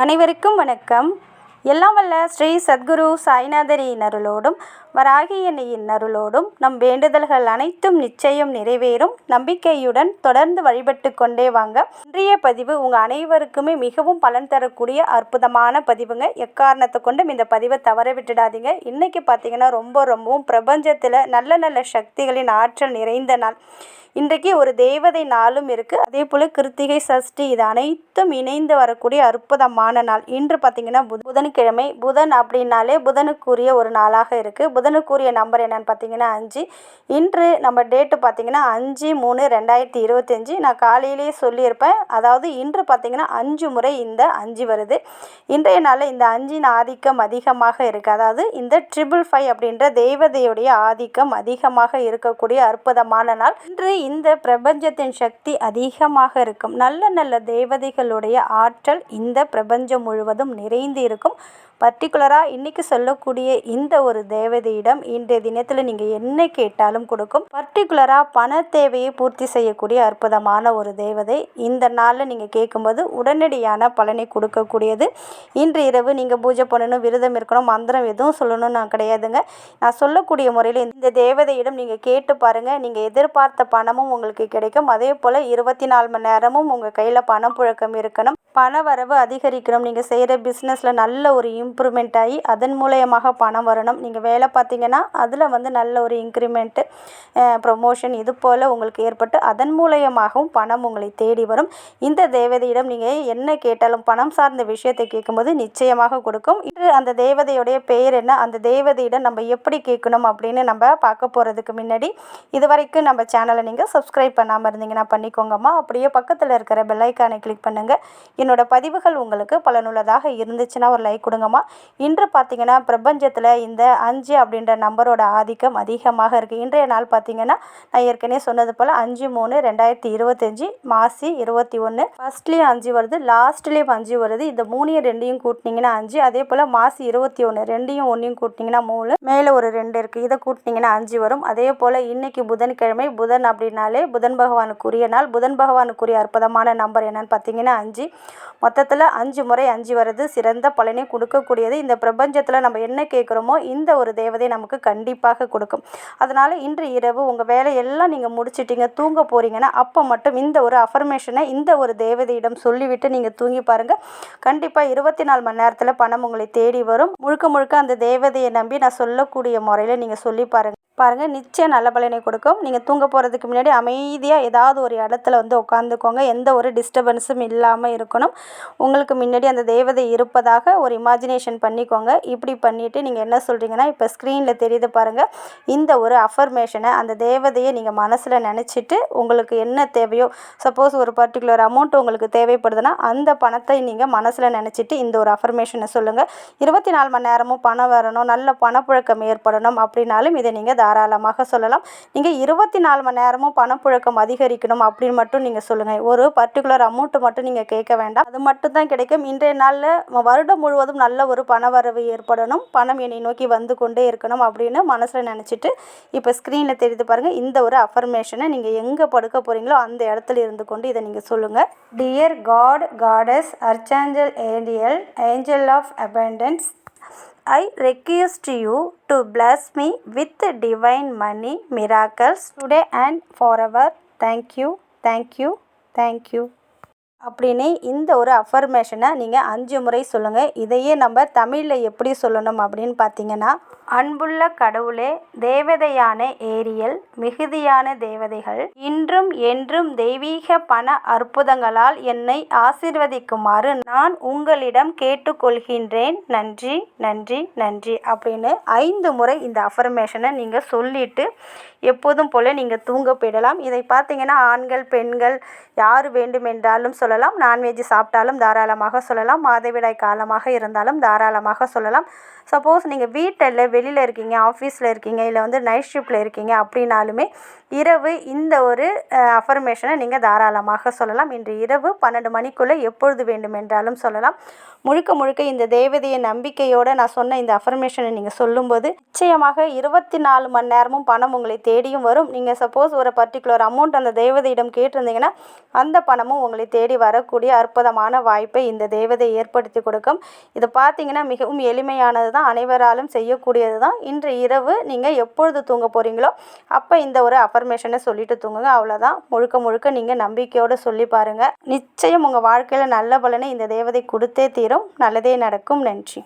அனைவருக்கும் வணக்கம். எல்லாம் வல்ல ஸ்ரீ சத்குரு சாய்நாதரின் அருளோடும் வராகி அருளோடும் நம் வேண்டுதல்கள் அனைத்தும் நிச்சயம் நிறைவேறும். நம்பிக்கையுடன் தொடர்ந்து வழிபட்டு கொண்டே வாங்க. இன்றைய பதிவு உங்கள் அனைவருக்குமே மிகவும் பலன் தரக்கூடிய அற்புதமான பதிவுங்க. எக்காரணத்தை கொண்டும் இந்த பதிவை தவற விட்டுடாதீங்க. இன்றைக்கி பார்த்தீங்கன்னா ரொம்ப ரொம்பவும் பிரபஞ்சத்தில் நல்ல நல்ல சக்திகளின் ஆற்றல் நிறைந்த நாள். இன்றைக்கு ஒரு தேவதை நாளும் இருக்குது அதே போல் கிருத்திகை சஷ்டி இது அனைத்தும் இணைந்து வரக்கூடிய அற்புதமான நாள். இன்று பார்த்திங்கன்னா புத- புதன்கிழமை. புதன் அப்படின்னாலே புதனுக்குரிய ஒரு நாளாக இருக்குது புதனுக்குரிய நம்பர் என்னென்னு பார்த்தீங்கன்னா அஞ்சு. இன்று நம்ம டேட்டு பார்த்திங்கன்னா அஞ்சு மூணு ரெண்டாயிரத்தி இருபத்தஞ்சி. நான் காலையிலேயே சொல்லியிருப்பேன். அதாவது இன்று பார்த்திங்கன்னா அஞ்சு முறை இந்த அஞ்சு வருது. இன்றைய நாளில் இந்த அஞ்சின் ஆதிக்கம் அதிகமாக இருக்குது அதாவது இந்த ட்ரிபிள் ஃபைவ் அப்படின்ற தெய்வதையுடைய ஆதிக்கம் அதிகமாக இருக்கக்கூடிய அற்புதமான நாள். இன்று இந்த பிரபஞ்சத்தின் சக்தி அதிகமாக இருக்கும். நல்ல நல்ல தேவதைகளுடைய ஆற்றல் இந்த பிரபஞ்சம் முழுவதும் நிறைந்து இருக்கும். பர்டிகுலராக இன்னைக்கு சொல்லக்கூடிய இந்த ஒரு தேவதையிடம் இன்றைய தினத்தில் நீங்கள் என்ன கேட்டாலும் கொடுக்கும். பர்டிகுலராக பண தேவையை பூர்த்தி செய்யக்கூடிய அற்புதமான ஒரு தேவதை. இந்த நாளில் நீங்கள் கேட்கும்போது உடனடியான பலனை கொடுக்கக்கூடியது. இன்று இரவு நீங்கள் பூஜை பண்ணணும் விரதம் இருக்கணும் மந்திரம் எதுவும் சொல்லணும்னு நான் கிடையாதுங்க. நான் சொல்லக்கூடிய முறையில் இந்த தேவதையிடம் நீங்கள் கேட்டு பாருங்கள் நீங்கள் எதிர்பார்த்த பண பணமும் உங்களுக்கு கிடைக்கும். அதே போல் இருபத்தி நாலு மணி நேரமும் உங்கள் கையில் பணம் புழக்கம் இருக்கணும். பண வரவு அதிகரிக்கணும். நீங்கள் செய்கிற பிஸ்னஸில் நல்ல ஒரு இம்ப்ரூவ்மெண்ட் ஆகி அதன் மூலயமாக பணம் வரணும். நீங்கள் வேலை பார்த்தீங்கன்னா அதில் வந்து நல்ல ஒரு இன்க்ரிமெண்ட்டு ப்ரொமோஷன் இது போல் உங்களுக்கு ஏற்பட்டு அதன் மூலயமாகவும் பணம் உங்களை தேடி வரும். இந்த தேவதையிடம் நீங்கள் என்ன கேட்டாலும் பணம் சார்ந்த விஷயத்தை கேட்கும்போது நிச்சயமாக கொடுக்கும். இன்று அந்த தேவதையுடைய பெயர் என்ன? அந்த தேவதையிடம் நம்ம எப்படி கேட்கணும் அப்படின்னு நம்ம பார்க்க போகிறதுக்கு முன்னாடி இது வரைக்கும் நம்ம சேனலை நீங்கள் சப்ஸ்கிரைப் பண்ணாமல் இருந்தீங்கன்னா பண்ணிக்கோங்கம்மா. அப்படியே பக்கத்தில் இருக்கிற பெல்லைக்கானை கிளிக் பண்ணுங்கள் என்னோடய பதிவுகள் உங்களுக்கு பலனுள்ளதாக இருந்துச்சுன்னா ஒரு லைக் கொடுங்கம்மா. இன்று பார்த்தீங்கன்னா பிரபஞ்சத்தில் இந்த அஞ்சு அப்படின்ற நம்பரோட ஆதிக்கம் அதிகமாக இருக்குது இன்றைய நாள் பார்த்தீங்கன்னா நான் ஏற்கனவே சொன்னது போல் அஞ்சு மூணு ரெண்டாயிரத்தி இருபத்தஞ்சி மாசி இருபத்தி ஒன்று ஃபஸ்ட்லேயும் அஞ்சு வருது லாஸ்ட்லேயும் அஞ்சு வருது. இந்த மூணையும் ரெண்டையும் கூட்டினீங்கன்னா அஞ்சு. அதே போல் மாசி இருபத்தி ஒன்று ரெண்டையும் ஒன்றையும் கூட்டினீங்கன்னா மூணு. மேலே ஒரு ரெண்டு இருக்குது இதை கூட்டினீங்கன்னா அஞ்சு வரும். அதே போல் இன்றைக்கி புதன்கிழமை புதன் அப்படின்னாலே புதன் பகவானுக்குரிய நாள். புதன் பகவானுக்குரிய அற்புதமான நம்பர் என்னன்னு பார்த்தீங்கன்னா அஞ்சு. மொத்தத்தில் அஞ்சு முறை அஞ்சு வர்றது சிறந்த பலனை கொடுக்கக்கூடியது. இந்த பிரபஞ்சத்தில் நம்ம என்ன கேட்குறோமோ இந்த ஒரு தேவதை நமக்கு கண்டிப்பாக கொடுக்கும். அதனால் இன்று இரவு உங்கள் வேலையெல்லாம் நீங்கள் முடிச்சிட்டீங்க தூங்க போகிறீங்கன்னா அப்போ மட்டும் இந்த ஒரு அஃபர்மேஷனை இந்த ஒரு தேவதையிடம் சொல்லிவிட்டு நீங்கள் தூங்கி பாருங்கள் கண்டிப்பாக இருபத்தி நாலு மணி நேரத்தில் பணம் உங்களை தேடி வரும். முழுக்க முழுக்க அந்த தேவதையை நம்பி நான் சொல்லக்கூடிய முறையில் நீங்கள் சொல்லி பாருங்கள் பாருங்கள் நிச்சயம் நல்ல பலனை கொடுக்கும். நீங்கள் தூங்க போகிறதுக்கு முன்னாடி அமைதியாக ஏதாவது ஒரு இடத்துல வந்து உட்காந்துக்கோங்க எந்த ஒரு டிஸ்டர்பன்ஸும் இல்லாமல் இருக்கணும். உங்களுக்கு முன்னாடி அந்த தேவதை இருப்பதாக ஒரு இமேஜினேஷன் பண்ணிக்கோங்க. இப்படி பண்ணிவிட்டு நீங்கள் என்ன சொல்கிறீங்கன்னா இப்போ ஸ்க்ரீனில் தெரியுது பாருங்கள் இந்த ஒரு அஃபர்மேஷனை அந்த தேவதையை நீங்கள் மனசில் நினச்சிட்டு உங்களுக்கு என்ன தேவையோ சப்போஸ் ஒரு பர்டிகுலர் அமௌண்ட் உங்களுக்கு தேவைப்படுதுன்னா அந்த பணத்தை நீங்கள் மனசில் நினச்சிட்டு இந்த ஒரு அஃபர்மேஷனை சொல்லுங்கள் இருபத்தி நாலு மணி நேரமும் பணம் வரணும். நல்ல பணப்புழக்கம் ஏற்படணும். அப்படின்னாலும் இதை நீங்கள் தாராளமாக சொல்லலாம். நீங்கள் இருபத்தி நாலு மணி நேரமும் பணப்புழக்கம் அதிகரிக்கணும் அப்படின்னு மட்டும் நீங்கள் சொல்லுங்கள் ஒரு பர்டிகுலர் அமௌண்ட்டு மட்டும் நீங்கள் கேட்க வேண்டாம். அது மட்டும் தான் கிடைக்கும். இன்றைய நாளில் வருடம் முழுவதும் நல்ல ஒரு பண வரவு ஏற்படணும். பணம் என்னை நோக்கி வந்து கொண்டே இருக்கணும் அப்படின்னு மனசில் நினச்சிட்டு இப்போ ஸ்க்ரீனில் தெரிந்து பாருங்கள் இந்த ஒரு அஃபர்மேஷனை நீங்கள் எங்கே படுக்க போகிறீங்களோ அந்த இடத்துல இருந்து கொண்டு இதை நீங்கள் சொல்லுங்கள் dear god goddess archangel Ariel angel of abundance I request you to bless me with divine money miracles today and forever. Thank you, thank you, thank you. அப்படின்னு இந்த ஒரு அஃபர்மேஷனை நீங்கள் அஞ்சு முறை சொல்லுங்கள் இதையே நம்ம தமிழில் எப்படி சொல்லணும் அப்படின்னு பார்த்தீங்கன்னா அன்புள்ள கடவுளே தேவதையான ஏரியல் மிகுதியான தேவதைகள் இன்றும் என்றும் தெய்வீக பண அற்புதங்களால் என்னை ஆசிர்வதிக்குமாறு நான் உங்களிடம் கேட்டுக்கொள்கின்றேன். நன்றி நன்றி நன்றி அப்படின்னு ஐந்து முறை இந்த அஃபர்மேஷனை நீங்கள் சொல்லிட்டு எப்போதும் போல் நீங்கள் தூங்க போயிடலாம். இதை பார்த்தீங்கன்னா ஆண்கள் பெண்கள் யார் வேண்டுமென்றாலும் சொல்லலாம். நான்வெஜ் சாப்பிட்டாலும் தாராளமாக சொல்லலாம். மாதவிடாய் காலமாக இருந்தாலும் தாராளமாக சொல்லலாம். சப்போஸ் நீங்கள் வீட்டில் வெளியில் இருக்கீங்க ஆஃபீஸில் இருக்கீங்க இல்லை வந்து நைட் ஷிஃப்ட்டில் இருக்கீங்க அப்படின்னாலுமே இரவு இந்த ஒரு அஃபர்மேஷனை நீங்கள் தாராளமாக சொல்லலாம். இன்று இரவு பன்னெண்டு மணிக்குள்ளே எப்பொழுது வேண்டுமென்றாலும் சொல்லலாம். முழுக்க முழுக்க இந்த தேவதையை நம்பிக்கையோடு நான் சொன்ன இந்த அஃபர்மேஷனை நீங்கள் சொல்லும்போது நிச்சயமாக இருபத்தி நாலு மணி நேரமும் பணம் உங்களை தேடியும் வரும். நீங்கள் சப்போஸ் ஒரு பர்டிகுலர் அமௌண்ட் அந்த தேவதையிடம் கேட்டிருந்தீங்கன்னா அந்த பணமும் உங்களை தேடி வரக்கூடிய அற்புதமான வாய்ப்பை இந்த தேவதை ஏற்படுத்தி கொடுக்கும். இது பார்த்தீங்கன்னா மிகவும் எளிமையானது தான் அனைவராலும் செய்யக்கூடியது தான் இன்று இரவு நீங்கள் எப்பொழுது தூங்க போகிறீங்களோ அப்போ இந்த ஒரு அஃபர்மேஷனை சொல்லிட்டு தூங்குங்க. அவ்வளோதான் முழுக்க முழுக்க நீங்கள் நம்பிக்கையோடு சொல்லி பாருங்கள் நிச்சயம் உங்கள் வாழ்க்கையில் நல்ல பலனை இந்த தேவதை கொடுத்தே தீரும். நல்லதே நடக்கும். நன்றி.